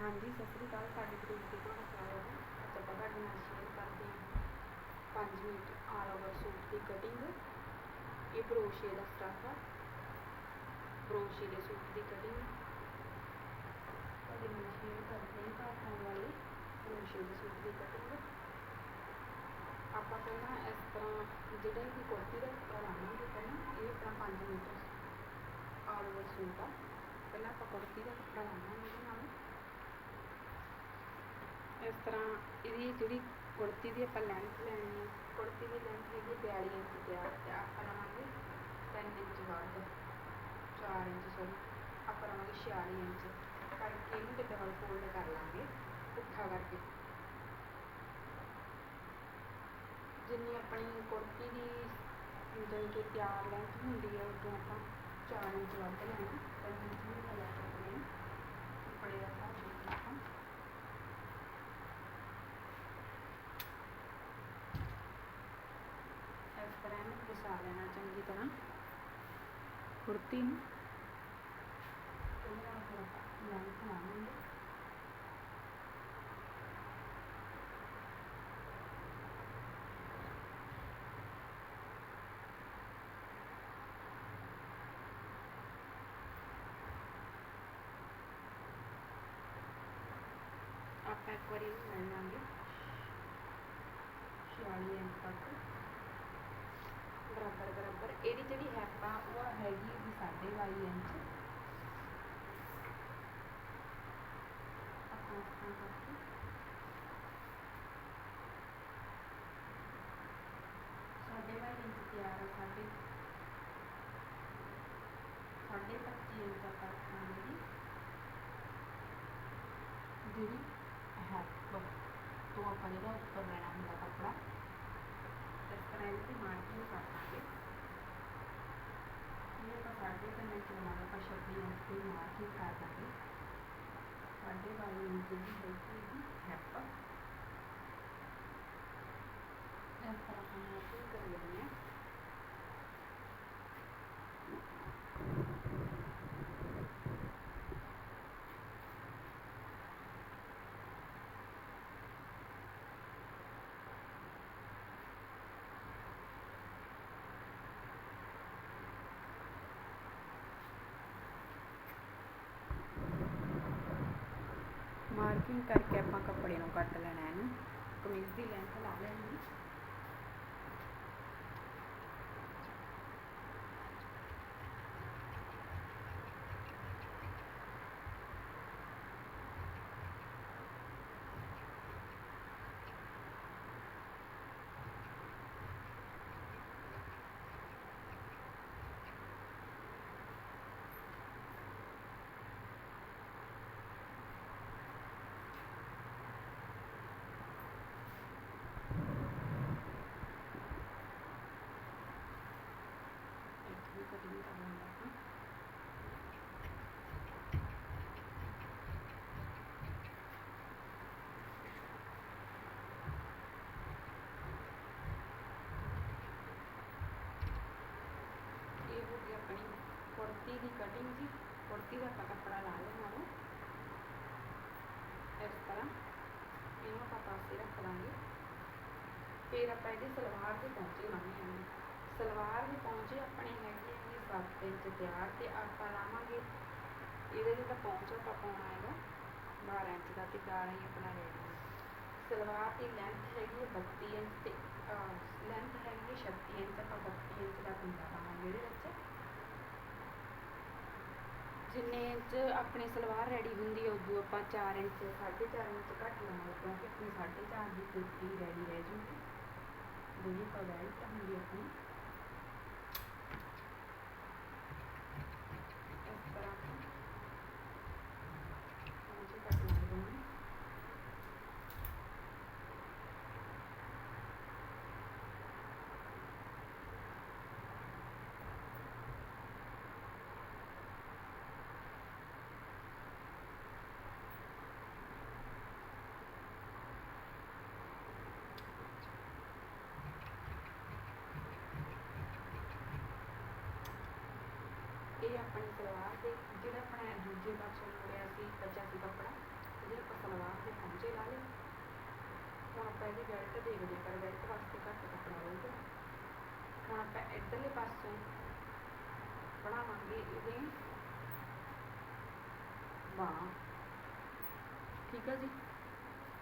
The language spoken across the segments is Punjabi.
ਹਾਂਜੀ, ਸਤਿ ਸ੍ਰੀ ਅਕਾਲ। ਸਾਡੇ ਗਰੁੱਪ ਦੇ ਤੁਹਾਡਾ ਸਵਾਗਤ ਹੈ। ਅੱਜ ਆਪਾਂ ਤੁਹਾਡੇ ਨਾਲ ਸ਼ੇਅਰ ਕਰਦੇ ਹਾਂ 5 ਮਿੰਟ ਆਲ ਓਵਰ ਸੂਟ ਦੀ ਕਟਿੰਗ ਇਹ ਬਰੋਸ਼ੇ ਦਾ ਸਟੱਫ ਆ। ਬਰੋਸ਼ੇ ਦੇ ਸੂਟ ਦੀ ਕਟਿੰਗ ਤੁਹਾਡੇ ਨਾਲ ਸ਼ੇਅਰ ਕਰਦੇ ਹਾਂ ਘਰ ਪਾਉਣ ਵਾਲੇ ਬਰੋਸ਼ੇ ਦੇ ਸੂਟ ਦੀ ਕਟਿੰਗ ਆਪਾਂ ਪਹਿਲਾਂ ਇਸ ਤਰ੍ਹਾਂ ਜਿਹੜਾ ਕਿ ਕੁੜਤੀ ਦਾ ਕੱਪੜਾ ਲਾਵਾਂਗੇ ਪਹਿਲਾਂ। ਇਹ ਆਪਣਾ 5 ਮੀਟਰ ਆਲ ਓਵਰ ਸੂਟ ਆ। ਪਹਿਲਾਂ ਆਪਾਂ ਕੁੜਤੀ ਦਾ ਕੱਪੜਾ ਲਾਵਾਂਗੇ ਇਹਦੇ ਨਾਲ। ਇਸ ਤਰ੍ਹਾਂ ਇਹਦੀ ਜਿਹੜੀ ਕੁੜਤੀ ਦੀ ਆਪਾਂ ਲੈਂਥ ਲੈਣੀ ਹੈ ਕੁੜਤੀ ਦੀ ਲੈਂਥ ਹੈਗੀ 42 ਇੰਚ ਤਿਆਰ ਤੇ ਆਪਾਂ ਲਵਾਂਗੇ 3 ਇੰਚ ਵੱਧ 4 ਇੰਚ ਸੋਰੀ ਆਪਾਂ ਲਵਾਂਗੇ 46 ਇੰਚ। ਕਰਕੇ ਇਹਨੂੰ ਤੇ ਡਬਲ ਫੋਲਡ ਕਰ ਲਾਂਗੇ, ਪੁੱਠਾ ਕਰਕੇ। ਜਿੰਨੀ ਆਪਣੀ ਕੁੜਤੀ ਦੀ ਜਾਣੀ ਕਿ ਤਿਆਰ ਲੈਂਥ ਹੁੰਦੀ ਹੈ ਉਦੋਂ ਆਪਾਂ 4 ਇੰਚ ਵੱਧ ਲੈਣਾ 3 ਇੰਚ ਨਹੀਂ ਲੈ ਸਕਦੇ। ਹਾਂ ਕੱਪੜੇ ਦਾ ਹਿਸਾਬ ਨਾਲ ਆਪਾਂ ਇਸ ਤਰ੍ਹਾਂ ਇਹਨੂੰ ਘਿਸਾ ਲੈਣਾ ਚੰਗੀ ਤਰ੍ਹਾਂ। ਕੁੜਤੀ ਨੂੰ। ਇਹਦੇ ਨਾਲ ਫਿਰ ਆਪਾਂ ਲੈਂਥ ਲਾਵਾਂਗੇ ਆਪਾਂ ਇੱਕ ਵਾਰੀ ਲੈ ਲਾਂਗੇ। 46 ਇੰਚ ਤੱਕ। ਬਰਾਬਰ ਬਰਾਬਰ। ਇਹਦੀ ਜਿਹੜੀ ਹੈਪ ਆ, ਉਹ ਹੈਗੀ ਜੀ ਸਾਢੇ ਬਾਈ ਇੰਚ। ਆਪਾਂ ਇਸ ਇੰਚ ਤਿਆਰ ਆ ਸਾਡੇ ਸਾਢੇ ਪੱਚੀ ਇੰਚ ਦਾ ਰੱਖਾਂਗੇ ਜੀ। ਜਿਹੜੀ ਹੈਪ ਤੋਂ ਆਪਾਂ ਜਿਹੜਾ ਉੱਪਰ ਲੈਣਾ ਹੁੰਦਾ ਕੱਪੜਾ ਇਸ ਤਰ੍ਹਾਂ ਇਹਦੀ ਮਾਰਕਿੰਗ ਕਰ ਦਾਂਗੇ ਇਹ ਆਪਾਂ ਸਾਢੇ ਤਿੰਨ ਇੰਚ ਲਵਾਂਗੇ ਆਪਾਂ ਛੱਬੀ ਇੰਚ ਦੀ ਮਾਰਕਿੰਗ ਕਰ ਦਾਂਗੇ ਸਾਢੇ ਬਾਈ ਇੰਚ ਦੀ ਹੈਗੀ ਇਹਦੀ ਹੈਪ ਇਸ ਤਰ੍ਹਾਂ ਆਪਾਂ ਮਾਰਕਿੰਗ ਮਾਰਕਿੰਗ ਕਰਕੇ ਆਪਾਂ ਕੱਪੜੇ ਨੂੰ ਕੱਟ ਲੈਣਾ ਇਹਨੂੰ ਕਮੀਜ਼ ਦੀ ਲੈਂਥ ਲਾ ਲੈਣੀ। ਇੱਥੇ ਵੀ ਕਟਿੰਗ ਕਰ ਲੈਂਦੇ ਆਪਾਂ ਕੁੜਤੀ ਦੀ ਕਟਿੰਗ ਜੀ। ਕੁੜਤੀ ਦਾ ਆਪਾਂ ਕੱਪੜਾ ਲਾ ਲੈਣਾ ਵਾ। ਇਸ ਤਰ੍ਹਾਂ ਇਹਨੂੰ ਆਪਾਂ ਪਾਸੇ ਰੱਖ ਲਾਂਗੇ। ਫਿਰ ਆਪਾਂ ਇਹਦੀ ਸਲਵਾਰ ਦੇ ਪਹੁੰਚੇ ਲਾਵਾਂਗੇ ਸਲਵਾਰ ਦੀ ਪਹੁੰਚੇ ਆਪਣੀ ਹੈਗੀ ਹੈ 7 ਇੰਚ ਤਿਆਰ ਤੇ ਆਪਾਂ ਲਾਵਾਂਗੇ। ਇਹਦੇ ਜਿਹੜਾ ਪਹੁੰਚ ਆਪਾਂ ਪਾਉਣਾ ਹੈਗਾ 12 ਇੰਚ ਦਾ ਤੇ 11 ਹੀ ਆਪਣਾ ਰੇਡੀ ਸਲਵਾਰ ਦੀ ਲੈਂਥ ਹੈਗੀ 32 ਇੰਚ ਤੇ ਲੈਂਥ ਹੈਗੀ 36 ਇੰਚ। ਆਪਾਂ 32 ਇੰਚ ਦਾ ਕੁੰਡਾ ਲਾਵਾਂਗੇ ਇਹਦੇ ਵਿੱਚ। ਜਿੰਨੇ ਇੰਚ ਆਪਣੀ ਸਲਵਾਰ ਰੈਡੀ ਹੁੰਦੀ ਹੈ, ਉਦੋਂ ਆਪਾਂ 4 ਇੰਚ 4.5 ਇੰਚ ਘੱਟ ਲਾਵਾਂਗੇ, ਕਿਉਂਕਿ ਆਪਣੀ 4.5 ਦੀ ਕੁੜਤੀ ਰੈਡੀ ਰਹਿ ਜੂਗੀ। ਜਿਹੜੀ ਆਪਾਂ ਬੈਲਟ ਹੁੰਦੀ ਆਪਣੀ। ਆਪਣੀ ਸਲਵਾਰ ਦੇ ਜਿਹੜਾ ਆਪਣਾ ਦੂਜੇ ਪਾਸੇ ਮੁੜਿਆ ਸੀ ਬਚਿਆ ਸੀ ਕੱਪੜਾ, ਉਹਦੇ ਆਪਾਂ ਸਲਵਾਰ ਦੇ ਪਹੁੰਚੇ ਲਾ ਲਏ। ਹੁਣ ਆਪਾਂ ਇਹਦੀ ਬੈਲਟ ਦੇਖਦੇ ਪਰ ਬੈਲਟ ਵਾਸਤੇ ਘੱਟ ਕੱਪੜਾ ਹੋਊਗਾ। ਹੁਣ ਆਪਾਂ ਇੱਧਰਲੇ ਪਾਸੇ ਬਣਾਵਾਂਗੇ ਇਹਦੇ ਬਾਹ। ਠੀਕ ਹੈ ਜੀ?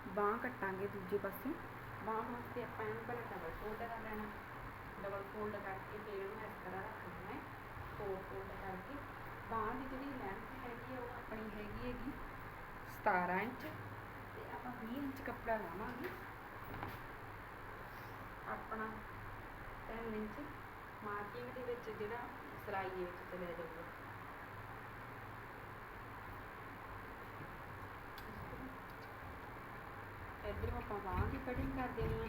ਬਾਹ ਕੱਟਾਂਗੇ ਦੂਜੇ ਪਾਸੇ। ਬਾਹ ਵਾਸਤੇ ਆਪਾਂ ਇਹਨੂੰ ਪਹਿਲਾਂ ਡਬਲ ਫੋਲਡ ਕਰ ਲੈਣਾ ਡਬਲ ਫੋਲਡ ਕਰਕੇ ਫਿਰ ਬਾਂਹ ਦੀ ਜਿਹੜੀ ਲੈਂਥ ਹੈਗੀ ਆ, ਉਹ ਆਪਣੀ ਹੈਗੀ ਹੈਗੀ 17 ਇੰਚ ਤੇ ਆਪਾਂ 20 ਇੰਚ ਕੱਪੜਾ ਲਾਵਾਂਗੇ। ਆਪਣਾ 3 ਇੰਚ ਮਾਰਕਿੰਗ ਦੇ ਵਿੱਚ ਜਿਹੜਾ ਸਿਲਾਈ ਦੇ ਵਿੱਚ ਚਲਿਆ ਜਾਊਗਾ। ਇੱਧਰੋਂ ਆਪਾਂ ਬਾਂਹ ਦੀ ਕਟਿੰਗ ਕਰ ਦੇਣੀ ਹੈ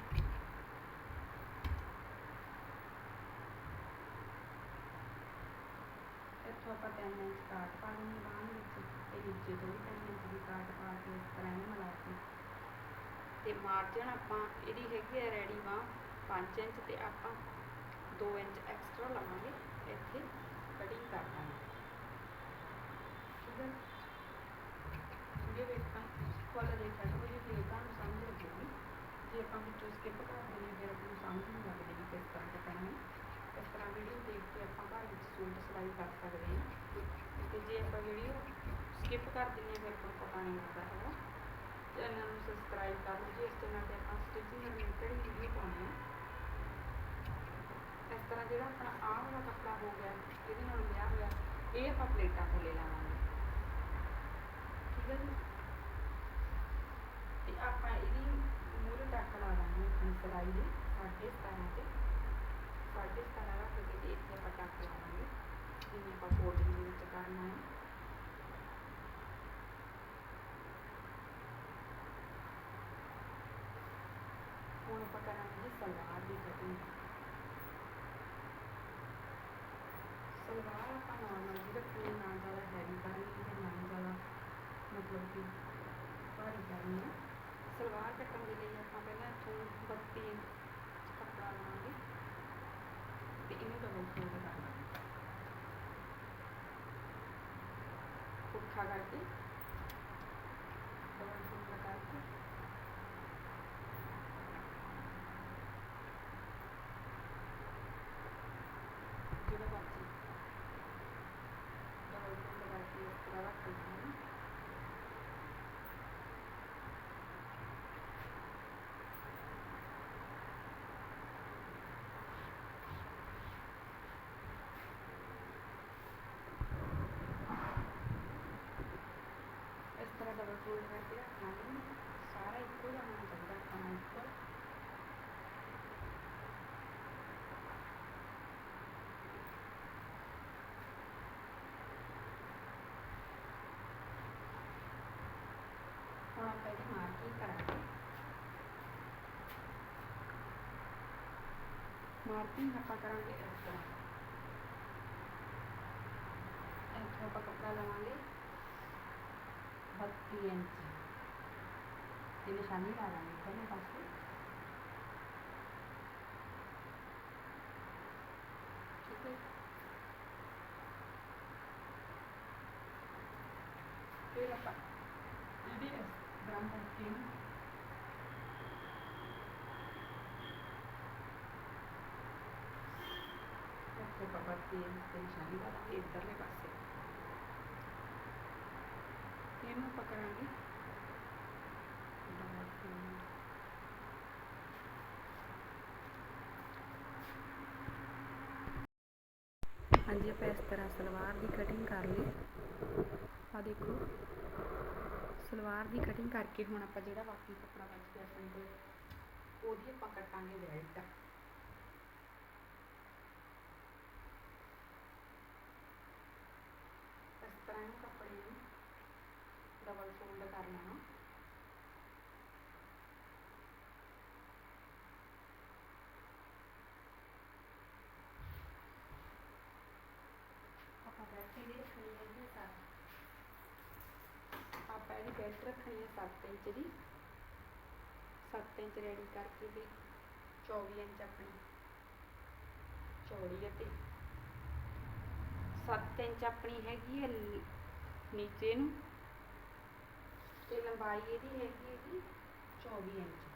ਇੱਥੋਂ ਆਪਾਂ 3 ਇੰਚ ਕਾਟ ਪਾ ਲੈਣੀ ਬਾਂਹ ਵਿੱਚ ਤੇ ਨੀਚੇ ਤੋਂ ਵੀ 3 ਇੰਚ ਕਾਟ ਪਾ ਕੇ ਇਸ ਤਰ੍ਹਾਂ ਇਹਨੂੰ ਮਿਲਾ ਕੇ ਤੇ ਮਾਰਜਨ ਆਪਾਂ ਇਹਦੀ ਹੈਗੀ ਹੈ ਰੈਡੀ ਬਾਂਹ 5 ਇੰਚ ਤੇ ਆਪਾਂ 2 ਇੰਚ ਐਕਸਟਰਾ ਲਵਾਂਗੇ, ਇੱਥੇ ਕਟਿੰਗ ਕਰ ਦਾਂਗੇ। ਠੀਕ ਹੈ ਜੇ ਵੇਖਾਂ ਫੁੱਲ ਦੇਖਿਆ ਤਾਂ ਇਹ ਫਿਰ ਤੁਹਾਨੂੰ ਸਮਝ ਲੱਗੇਗੀ। ਜੇ ਆਪਾਂ ਵਿੱਚੋਂ ਸਕਿਪ ਕਰ ਦਿੰਦੇ ਫਿਰ ਆਪਾਂ ਨੂੰ ਸਮਝ ਨਹੀਂ ਲੱਗਦੀ ਕਿ ਕਿਸ ਤਰ੍ਹਾਂ ਕੱਟਣਾ ਹੈ। ਇਸ ਤਰ੍ਹਾਂ ਵੀਡੀਓ ਦੇਖ ਕੇ ਆਪਾਂ ਸੂਟ ਸਿਲਾਈ ਕਰ ਸਕਦੇ ਹਾਂ। ਤੇ ਜੇ ਆਪਾਂ ਵੀਡੀਓ ਸਕਿਪ ਕਰ ਦਿੰਦੇ ਫਿਰ ਆਪਾਂ ਪਤਾ ਨਹੀਂ ਲੱਗਦਾ ਹੈਗਾ। ਚੈਨਲ ਨੂੰ ਸਬਸਕ੍ਰਾਈਬ ਕਰ ਲਓ। ਇਸ ਚੈਨਲ ਤੇ ਆਪਾਂ ਸਟਿਚਿੰਗ ਰਿਲੇਟਡ ਵੀਡੀਓ ਪਾਉਂਦੇ ਹਾਂ। ਇਸ ਤਰ੍ਹਾਂ ਜਿਹੜਾ ਆਪਣਾ ਆਹ ਵਾਲਾ ਕੱਪੜਾ ਹੋ ਗਿਆ, ਇਹਦੇ ਨਾਲ ਲਿਆ ਹੋਇਆ, ਇਹ ਆਪਾਂ ਪਲੇਟਾਂ ਥੱਲੇ ਲਾਵਾਂਗੇ। ਠੀਕ ਹੈ ਜੀ? ਤੇ ਆਪਾਂ ਇਹਦੀ ਮੂਹਰੇ ਟੱਕ ਲਾ ਦਾਂਗੇ ਆਪਣੀ ਸਿਲਾਈ ਦੇ ਸਾਢੇ ਸਤਾਰਾਂ ਤੇ ਸਾਢੇ ਸਤਾਰਾਂ ਰੱਖ ਕੇ ਤੇ ਇੱਥੇ ਜਿਵੇਂ ਆਪਾਂ ਫੋਲਡਿੰਗ ਦੇ ਵਿੱਚ ਕਰਨਾ ਹੈ। ਹੁਣ ਆਪਾਂ ਕਰਾਂਗੇ ਸਲਵਾਰ ਦੀ ਕਟਿੰਗ ਸਲਵਾਰ ਆਪਾਂ ਨਾਰਮਲ ਜੀ ਰੱਖਣੀ ਨਾ ਜ਼ਿਆਦਾ ਹੈਵੀ ਕਰਨੀ ਤੇ ਨਾ ਜ਼ਿਆਦਾ ਮਤਲਬ ਕਿ ਭਾਰੀ ਕਰਨੀ ਹੈ ਸਲਵਾਰ ਕੱਟਣ ਦੇ ਲਈ ਆਪਾਂ ਪਹਿਲਾਂ ਇੱਥੋਂ 32 ਇੰਚ ਕੱਪੜਾ ਲਵਾਂਗੇ ਤੇ ਇਹਨੂੰ ਡਬਲ ਫੋਲਡ ਕਰ ਲਾਂਗੇ ਪੁੱਠਾ ਕਰਕੇ ਡਬਲ ਫੋਲਡ ਕਰਕੇ ਜਿਹੜਾ ਬਾਕੀ ਡਬਲ ਫੋਲਡ ਕਰਕੇ ਇਸ ਤਰ੍ਹਾਂ ਰੱਖ ਦਿੰਦੇ ਹਾਂ ਇਸ ਤਰ੍ਹਾਂ ਡਬਲ ਫੋਲਡ ਕਰਕੇ ਰੱਖਣਾ ਹੈ ਸਾਰਾ ਇੱਕੋ ਜਿਹਾ ਹੋਣਾ ਚਾਹੀਦਾ ਖਾਣਾ ਇੱਕੋ ਹੁਣ ਆਪਾਂ ਇਹਦੀ ਮਾਰਕਿੰਗ ਕਰਾਂਗੇ ਮਾਰਕਿੰਗ ਆਪਾਂ ਕਰਾਂਗੇ ਇਸ ਤਰ੍ਹਾਂ ਇੱਥੋਂ ਆਪਾਂ ਕੱਪੜਾ ਲਵਾਂਗੇ 32 ਇੰਚ ਦੀ ਨਿਸ਼ਾਨੀ ਲਾ ਦਾਂਗੇ ਪਹਿਲੇ ਪਾਸੇ ਠੀਕ ਹੈ ਫਿਰ ਆਪਾਂ ਇਹਦੀ ਇਸ ਤਰ੍ਹਾਂ ਕਰਕੇ ਨਾ ਇੱਥੇ ਆਪਾਂ 32 ਇੰਚ ਦੀ ਨਿਸ਼ਾਨੀ ਲਾ ਦਾਂਗੇ ਇੱਧਰਲੇ ਪਾਸੇ ਇਹਨੂੰ ਆਪਾਂ ਕਰਾਂਗੇ ਹਾਂਜੀ, ਆਪਾਂ ਇਸ ਤਰ੍ਹਾਂ ਸਲਵਾਰ ਦੀ ਕਟਿੰਗ ਕਰ ਲਈ। ਆ ਦੇਖੋ, ਸਲਵਾਰ ਦੀ ਕਟਿੰਗ ਕਰਕੇ ਹੁਣ ਆਪਾਂ ਜਿਹੜਾ ਬਾਕੀ ਕੱਪੜਾ ਬਚ ਗਿਆ ਆਪਣੇ ਕੋਲ ਉਹਦੀ ਆਪਾਂ ਕੱਟਾਂਗੇ ਬੈਲਟ ਇਸ ਤਰ੍ਹਾਂ ਇਹਨੂੰ ਕੱਪੜੇ ਨੂੰ ਡਬਲ ਫੋਲਡ ਕਰ ਲੈਣਾ ਆਪਾਂ ਬੈਲਟ ਇਹਦੀ ਰੱਖਣੀ ਹੈਗੀ ਸੱਤ ਆਪਾਂ ਰੱਖਣੀ ਹੈ 7 ਇੰਚ ਦੀ। 7 ਇੰਚ ਰੈਡੀ ਕਰਕੇ ਵੀ 24 ਇੰਚ ਆਪਣੀ। ਚੌੜੀ ਅਤੇ 7 ਇੰਚ ਆਪਣੀ ਹੈਗੀ ਹੈ ਨੀਚੇ ਨੂੰ। ਤੇ ਲੰਬਾਈ ਇਹਦੀ ਹੈਗੀ ਹੈਗੀ 24 ਇੰਚ।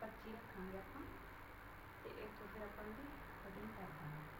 25 ਰੱਖਾਂਗੇ ਆਪਾਂ। ਤੇ ਇੱਥੋਂ ਫਿਰ ਆਪਾਂ ਇਹਦੀ ਕਟਿੰਗ ਕਰ ਦਾਂਗੇ।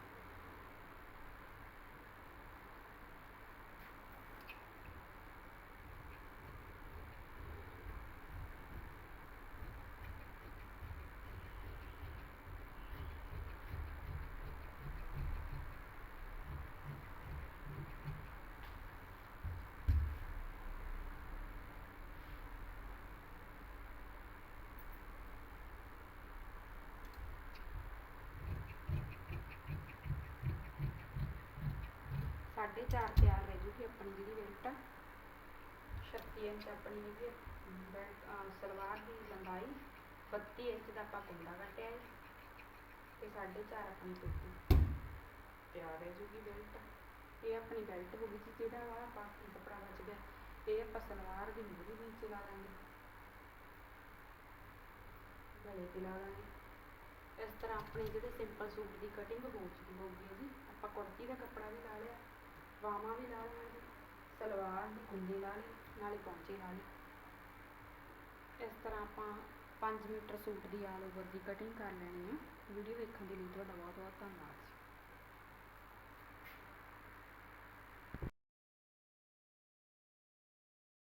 ਸਾਢੇ ਚਾਰ ਤਿਆਰ ਰਹਿ ਜੂਗੀ ਆਪਣੀ ਜਿਹੜੀ ਬੈਲਟ ਆ 36 ਇੰਚ ਆਪਣੀ ਹੈਗੀ ਬੈਲਟ ਸਲਵਾਰ ਦੀ ਲੰਬਾਈ 32 ਇੰਚ ਦਾ ਆਪਾਂ ਕੁੰਡਾ ਕੱਟਿਆ ਹੈ ਤੇ ਸਾਢੇ ਚਾਰ ਆਪਣੀ ਕੁੱਤੀ ਤਿਆਰ ਰਹਿ ਜੂਗੀ ਬੈਲਟ ਇਹ ਆਪਣੀ ਬੈਲਟ ਹੋ ਗਈ ਜੀ, ਜਿਹੜਾ ਵਾ ਬਾਕੀ ਕੱਪੜਾ ਬਚ ਗਿਆ, ਇਹ ਆਪਾਂ ਸਲਵਾਰ ਦੀ ਮੂਰੀ ਵਿੱਚ ਲਾ ਲਾਂਗੇ ਗਲੇ ਤੇ ਲਾ ਲਾਂਗੇ ਇਸ ਤਰ੍ਹਾਂ ਆਪਣੇ ਜਿਹੜੇ ਸਿੰਪਲ ਸੂਟ ਦੀ ਕਟਿੰਗ ਹੋ ਚੁੱਕੀ ਹੋਊਗੀ ਜੀ, ਆਪਾਂ ਕੁੜਤੀ ਦਾ ਕੱਪੜਾ ਵੀ ਲਾ ਲਿਆ। ਬਾਹਾਂ ਵੀ ਲਾ ਲਈਆਂ ਜੀ ਸਲਵਾਰ ਦੀ ਕੁੰਡੀ ਲਾ ਲਈ, ਨਾਲੇ ਪੌਂਚੇ ਲਾ ਲਈ ਇਸ ਤਰ੍ਹਾਂ ਆਪਾਂ 5 ਮੀਟਰ ਸੂਟ ਦੀ ਆਲ ਓਵਰ ਦੀ ਕਟਿੰਗ ਕਰ ਲੈਣੀ ਆ। ਵੀਡੀਓ ਵੇਖਣ ਦੇ ਲਈ ਤੁਹਾਡਾ ਬਹੁਤ ਬਹੁਤ ਧੰਨਵਾਦ।